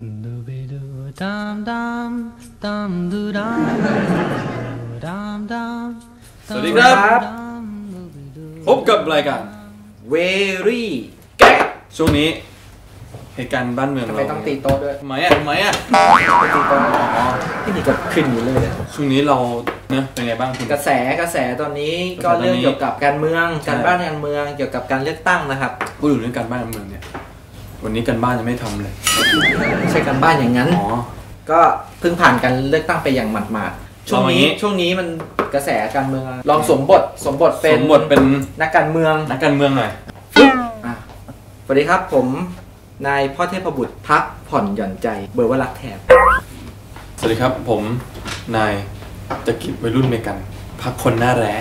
Dooby-doo, dum-dum, dum-doo-dum, dum-dum, สวัสดีครับ dum-dum, dooby-doo. พบกับรายการ very แก๊ช่วงนี้ เหตุการณ์บ้านเมืองทำเราไมต้องตีโต๊ะด้วยทำไมอะทำไมอะตีโต๊ะอ๋อที่นี่ก็ขึ้นอยู่เลยอะช่วงนี้เราเนอะเป็นไงบ้างคุณ กระแสกระแสตอนนี้ก็กระแสตอนนี้เรื่องเกี่ยวกับการเมืองใช่การบ้านการเมืองเกี่ยวกับการเลือกตั้งนะครับพูดถึงเรื่องการบ้านการเมืองเนี่ย วันนี้การบ้านยังไม่ทำเลย ไม่ใช่การบ้านอย่างนั้น อ๋อ ก็เพิ่งผ่านการเลือกตั้งไปอย่างหมาดๆช่วงเอาอย่างนี้นี้ช่วงนี้มันกระแสการเมืองอะลองสวมบทสวมบทเป็นสมบทเป็นนักการเมือง นักการเมืองหน่อย อะสวัสดีครับผมนายพ่อเทพบุตรพักผ่อนหย่อนใจเบอร์ว่ารักแถบสวัสดีครับผมนายจะกิจวัยรุ่นเมกัน พักคนหน้าแร้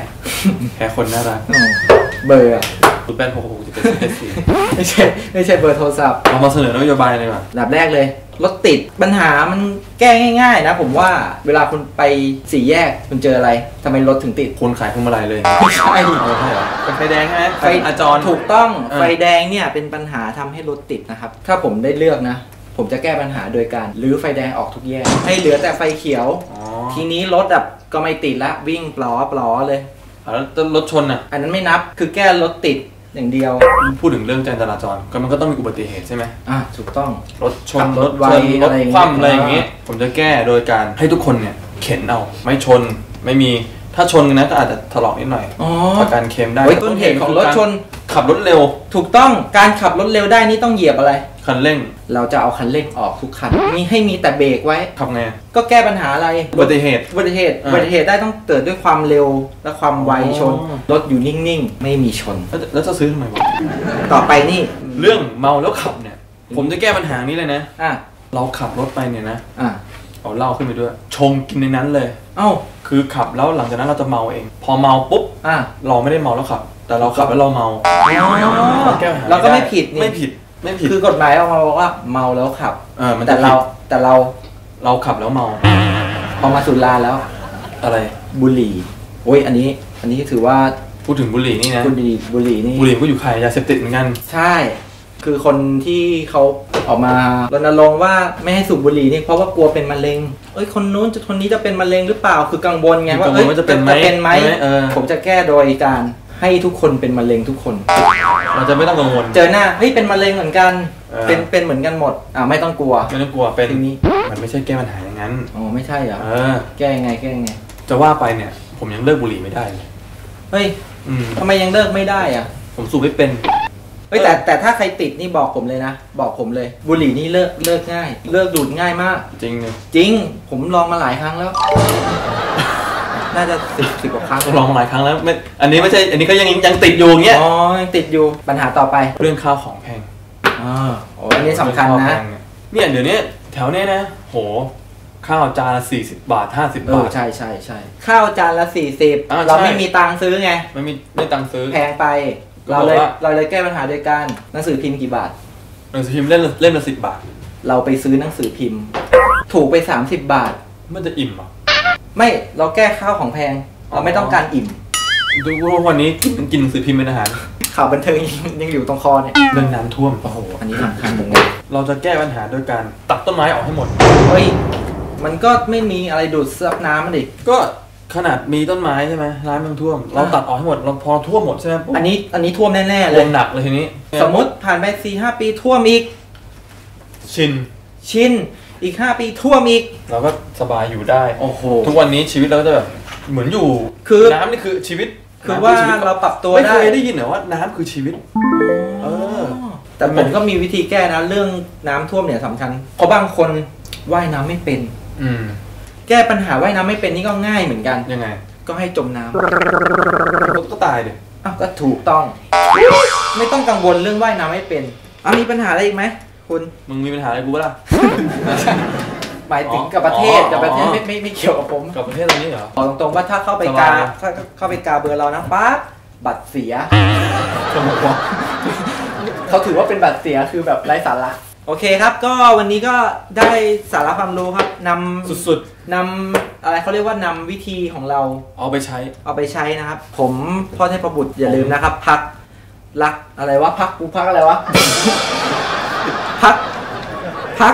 แพ้คนน่ารักอ๋อ เบอร์อะคุณแป้นหกหกเจ็ดเจ็ดสี่ไม่ใช่ไม่ใช่เบอร์โทรศัพท์เรามาเสนอนโยบายเลยว่ะอันดับแรกเลยรถติดปัญหามันแก้ง่าย ๆ นะ ผมว่าเวลาคุณไปสี่แยกคุณเจออะไรทำไมรถถึงติดคนขายพวงมาลัยเลยไม่ใช่เออใช่เหรอเป็นไฟแดงใช่ไหมไฟอาจรถูกต้องเออไฟแดงเนี่ยเป็นปัญหาทำให้รถติดนะครับ ถ้าผมได้เลือกนะ ผมจะแก้ปัญหาโดยการรื้อไฟแดงออกทุกแยกให้เหลือแต่ไฟเขียว อ๋อ ทีนี้รถแบบก็ไม่ติดละวิ่งปลอปลอเลยอะ แล้วรถชนอะ อันนั้นไม่นับคือแก้รถติดอย่างเดียว พูดถึงเรื่องการจราจรก็มันก็ต้องมีอุบัติเหตุใช่ไหมอะถูกต้อง รถชนขับรถไวชนรอะถไรอย่างเงี้ย คว่ำอะไรอย่างเงี้ยผมจะแก้โดยการให้ทุกคนเนี่ยเข็นเอาไม่ชนไม่มีถ้าชนกันนะก็อาจจะถลอกนิดหน่อยอ๋อ ประกันเคลมได้เฮ้ยต้นเหตุของรถชน ขับรถเร็ว ถูกต้องการขับรถเร็วได้นี่ต้องเหยียบอะไร คันเร่ง เราจะเอาคันเร่งออกทุกคันมีให้มีแต่เบรกไว้ขับไงก็แก้ปัญหาอะไรอุบัติเหตุ อุบัติเหตุอ่าอุบัติเหตุได้ต้องเกิดด้วยความเร็วและความไวอ๋อ ชน รถอยู่นิ่งๆ ไม่มีชน แล้วแล้วจะซื้อทำไมวะต่อไปนี่เรื่องเมาแล้วขับเนี่ย ผมจะแก้ปัญหานี้เลยนะ อะเราขับรถไปเนี่ยนะ อะเอาเหล้าขึ้นไปด้วย ชงกินในนั้นเลย เอ้าคือขับแล้วหลังจากนั้นเราจะเมาเอง พอเมาปุ๊บ อะเราไม่ได้เมาแล้วขับ แต่เราขับแล้วเราเมาแก้ปัญหเราก็ไม่ผิดนี่ไม่ผิด ไม่ผิดคือกฎหมายออกมาบอกว่าเมาแล้วขับเออมันแต่จะเราผิดแต่เราเราขับแล้วเมา พอมาสุราแล้ว อะไร บุหรี่โอ้ยอันนี้ อันนี้ถือว่าพูดถึงบุหรี่นี่นะบุหรี่บุหรี่นี่ บุหรี่ก็อยู่ขายยาเสพติดเหมือนกัน ใช่ คือคนที่เขาออกมารณรงค์ว่าไม่ให้สูบบุหรี่นี่เพราะว่ากลัวเป็นมะเร็ง เอ้ยคนนู้นจะคนนี้จะเป็นมะเร็งหรือเปล่า คือกังวลไงว่ากังวลเอ้ยว่าจะเป็นไหมเป็นไหมเออ ผมจะแก้โดยการ ให้ทุกคนเป็นมะเร็งทุกคน เราจะไม่ต้องกังวล เจอหน้าเฮ้ยเป็นมะเร็งเหมือนกันเออ เป็นเป็นเหมือนกันหมดอ่าไม่ต้องกลัว ไม่ต้องกลัวเป็นทีนี้ มันไม่ใช่แก้ปัญหาอย่างนั้น อ๋อไม่ใช่เหรอเออ แก้ยังไงแก้ยังไงจะว่าไปเนี่ย ผมยังเลิกบุหรี่ไม่ได้เลยเฮ้ยอืมทำไมยังเลิกไม่ได้อะผมสูบไม่เป็น เฮ้ยแต่แต่ถ้าใครติดนี่บอกผมเลยนะ บอกผมเลย บุหรี่นี่เลิกเลิกง่าย เลิกดูดง่ายมาก จริงเลยจริง ผมลองมาหลายครั้งแล้ว น่าจะสิบสิบกว่าครั้งลองมาหลายครั้งแล้วไม่อันนี้ไม่ใช่ อันนี้ก็ยังยังติดอยู่อย่างเงี้ย อ๋อยังติดอยู่ปัญหาต่อไปเรื่องข้าวของแพงอ๋อโอ้อันนี้สำคัญเรื่องนะข้าวแพงเนี่ยเนี่ยเดี๋ยวนี้แถวเนี้ยนะ โห ข้าวจานละสี่สิบบาทห้าสิบาเออบทใช่ใช่ใช่ข้าวจานละสี่สิบอ่าเราใช่ไม่มีตังค์ซื้อไง ไม่มีไม่ตังค์ซื้อ แพงไป ก็เราบอกเลยว่า เราเลยแก้ปัญหาโดยการหนังสือพิมพ์กี่บาท หนังสือพิมพ์เล่มละเล่มละสิบบาท เราไปซื้อหนังสือพิมพ์ ถูกไป 30 บาท มันจะอิ่มเหรอะ ไม่เราแก้ข้าวของแพง เราไม่ต้องการอิ่ม ดูว่าวันนี้กินกินหนังสือพิมพ์เป็นอาหาร ข่าวบันเทิงยังยังอยู่ตรงคอเนี่ยเรื่องน้ำท่วม โอ้โห อันนี้สำคัญเหมือนกันเราจะแก้ปัญหาโดยการตัดต้นไม้ออกให้หมด เฮ้ย มันก็ไม่มีอะไรดูดซับน้ำมันดิ ก็ขนาดมีต้นไม้ใช่ไหมร้านมันท่วม เราตัดออกให้หมด เราพอท่วมหมดใช่ไหมปุ๊บอันนี้ อันนี้ท่วมแน่ๆเลท่วยมหนักเลยทีนี้ สมมติผ่านไปสี่ห้าปีท่วมอีก ชิน ชิน อีกห้าปีท่วมอีก เราก็สบายอยู่ได้ โอ้โห ทุกวันนี้ชีวิตเราก็จะแบบเหมือนอยู่คือ น้ำนี่คือชีวิตคือน้ำว่าชีวิตเราปรับตัวไม่ได้ เคยได้ยินเหรอว่าน้ำคือชีวิต เออ แต่ผมก็มีวิธีแก้นะ เรื่องน้ำท่วมเนี่ยสำคัญเพราะบางคนว่ายน้ำไม่เป็น อืม แก้ปัญหาว่ายน้ำไม่เป็นนี่ก็ง่ายเหมือนกัน ยังไงก็ให้จมน้ำก็ตายดิอ้าวก็ถูกต้อง ไม่ต้องกังวลเรื่องว่ายน้ำไม่เป็นอะมีปัญหาอะไรอีกไหม คุณมึงมีปัญหาอะไรกูปะล่ะ หมายถึงอ๋อกับประเทศอ๋อกับประเทศไม่ไม่ไม่เกี่ยวกับผมกับประเทศตรงนี้เหรอ บอกตรงๆว่าถ้าเข้าไปสบากายถ้าเข้าไปกาเบอร์เรานะปั๊บบัตรเสียเขาถือว่าเป็นบัตรเสียคือแบบไร้สาระโอเคครับ ก็วันนี้ก็ได้สาระความรู้ครับนำสุดนำอะไรเขาเรียกว่านำวิธีของเราๆเอาไปใช้ เอาไปใช้นะครับ ผมพ่อเทพบุตรอย่าลืมนะครับ พักรักอะไรวะพักกูพักอะไรวะ พักพัก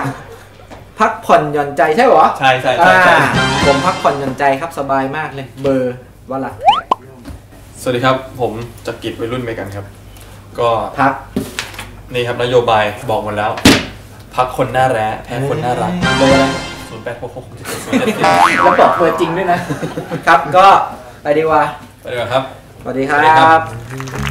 พักผ่อนหย่อนใจใช่เหรอใช่ใช่ใช่ใช่อ่าผมพักผ่อนหย่อนใจครับสบายมากเลย เบอร์วลักแขกสวัสดีครับ ผมจักริดวัยรุ่นเมกันครับ ก็พักนี่ครับนโยบายบอกหมดแล้ว พักคนหน้าแร้แพ้คนน่ารักเบอร์อะไรศูนย์แปดหกหกเจ็ดแล้วบอกเบอร์จริงด้วยนะครับ ก็ไปดีกว่าไปดีกว่าครับสวัสดีคสวัสดีครัรับบ